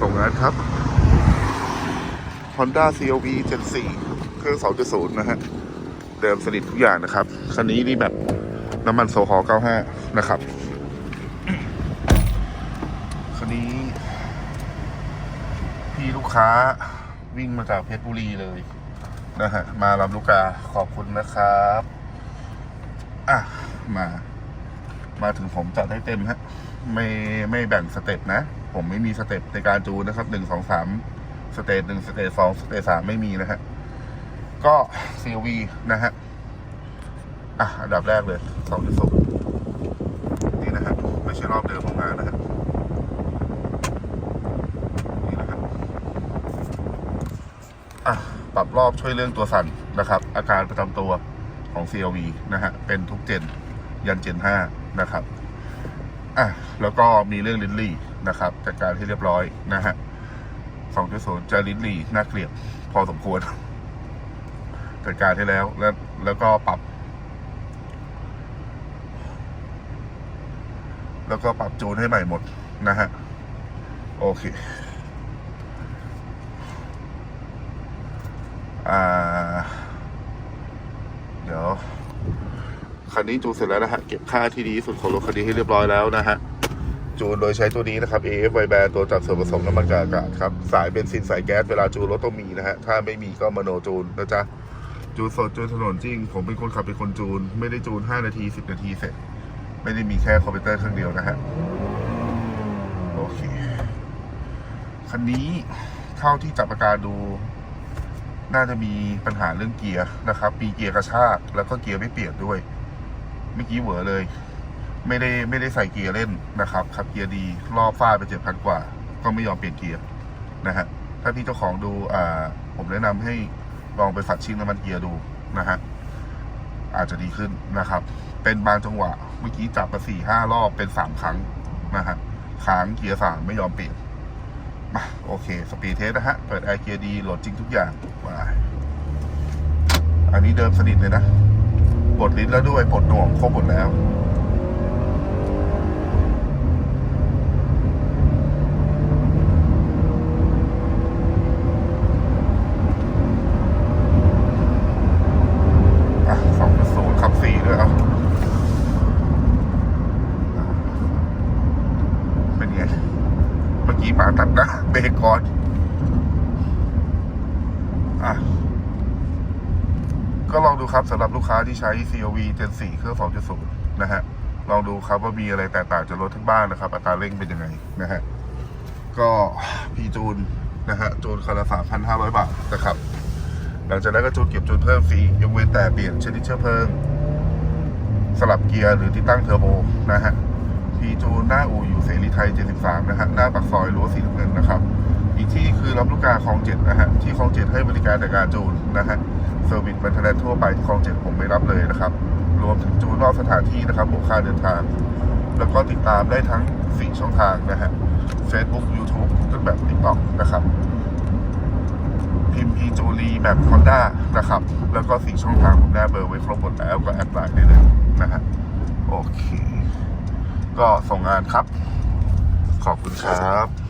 ส่งงานครับ Honda CRV Gen 4เครื่อง 2.0 นะฮะ เดิมสนิททุกอย่างนะครับ คันนี้นี่แบบน้ำมันโซฮอล95 นะครับ คันนี้ พี่ลูกค้าวิ่งมาจากเพชรบุรีเลยนะฮะ มาลำลูกกาขอบคุณนะครับ อะ มา มาถึงผมจัดให้เต็มฮะ ไม่ไม่แบ่งสเต็ปนะ ผมไม่มีสเต็ปในการจูนนะครับหนึ่งสองสามสเตจหนึ่งสเตจสองสเตจสามไม่มีนะฮะก็ CLV นะฮะอะอันดับแรกเลยสองจุดศูนย์นี่นะฮะไม่ใช่รอบเดิมของงานนะฮะนี่นะฮะอะปรับรอบช่วยเรื่องตัวสั่นนะครับ อาการประจำตัวของ CLV นะฮะเป็นทุกเจนยันเจนห้านะครับอะแล้วก็มีเรื่องลินลี่ นะครับจัดการให้เรียบร้อยนะฮะสองจุดศูนย์จะลิ้นลี่น่าเกลียดพอสมควรจัดการให้แล้วแล้วแล้วก็ปรับ แล้วก็ปรับจูนให้ใหม่หมดนะฮะโอเคอ่าเดี๋ยวคันนี้จูนเสร็จแล้วนะฮะ เก็บค่าที่ดีที่สุดของรถคันนี้ให้เรียบร้อยแล้วนะฮะ จูนโดยใช้ตัวนี้นะครับ AF y b a n ตัวจับส่วนผสมน้ำมันกากาศครับ สายเบนซินสายแก๊สเวลาจูนรถต้องมีนะฮะ ถ้าไม่มีก็มโนจูนนะจ๊ะ จูนสดจูนถนนจริง ผมเป็นคนขับเป็นคนจูน ไม่ได้จูน 5 นาที 10 นาทีเสร็จ ไม่ได้มีแค่คอมพิวเตอร์เครื่องเดียวนะฮะ โอเค คันนี้เท่าที่จับอาการดูน่าจะมีปัญหาเรื่องเกียร์นะครับ ปีเกียร์กระชาก แล้วก็เกียร์ไม่เปลี่ยนด้วยเมื่อกี้เหวอเลย ไม่ได้ไม่ได้ใส่เกียร์เล่นนะครับขับเกียร์ดีรอบฟ้าไปเจ็ดพันกว่า ก็ไม่ยอมเปลี่ยนเกียร์นะฮะถ้าพี่เจ้าของดูอ่าผมแนะนำให้ลองไปฝัดชิ่งน้ำมันเกียร์ดูนะฮะอาจจะดีขึ้นนะครับ เป็นบางจังหวะเมื่อกี้จับมาสี่ห้ารอบเป็นสามครั้งนะฮะค้างเกียร์สามไม่ยอมเปลี่ยนมาโอเค สปีดเทสนะฮะ เปิดแอร์เกียร์ดีโหลดจริงทุกอย่างมาอันนี้เดิมสนิทเลยนะปลดลิ้นแล้วด้วยปลดหน่วงครบหมดแล้ว อะสองศูนย์ขับสี่ด้วยเอะเป็นไง เมื่อ กี้มาตัดหนะเบรกก่อนอะก็ลองดูครับสำหรับลูกค้าที่ใช้ COV Gen 4เครื่อง 2.0 นะฮะ ลองดูครับว่ามีอะไรแตกต่างจากรถทั้งบ้านนะครับ อัตราเร่งเป็นยังไงนะฮะ ก็พีจูนนะฮะ จูนคันละ 3,500 บาทนะครับ หลังจากนั้นก็จูนเก็บจูนเพิ่มฟรียกเว้นแต่เปลี่ยนชนิดเชื้อเพลิง สลับเกียร์หรือติดตั้งเทอร์โบนะฮะ พีจูนหน้าอู่อยู่เสรีไทย 73 นะฮะ หน้าปากซอยรั้วสีน้ำเงินนะครับ อีกที่คือรับลูกกาคลองเจ็ดนะฮะ ที่คลองเจ็ดให้บริการแต่การจูนนะฮะ เซอร์วิสมันเทนทั่วไปที่คลองเจ็ดผมไม่รับเลยนะครับ รวมถึงจูนนอกสถานที่นะครับบวกค่าเดินทาง แล้วก็ติดตามได้ทั้ง 4 ช่องทางนะฮะ Facebook YouTube จนแบบ TikTok นะครับพิมพ์พีจูรีแบบฮอนด้านะครับ แล้วก็สี่ช่องทางผมได้เบอร์ไว้ครบหมดแล้วก็แอดไลน์ได้เลย ก็ส่งงานครับ ขอบคุณครับ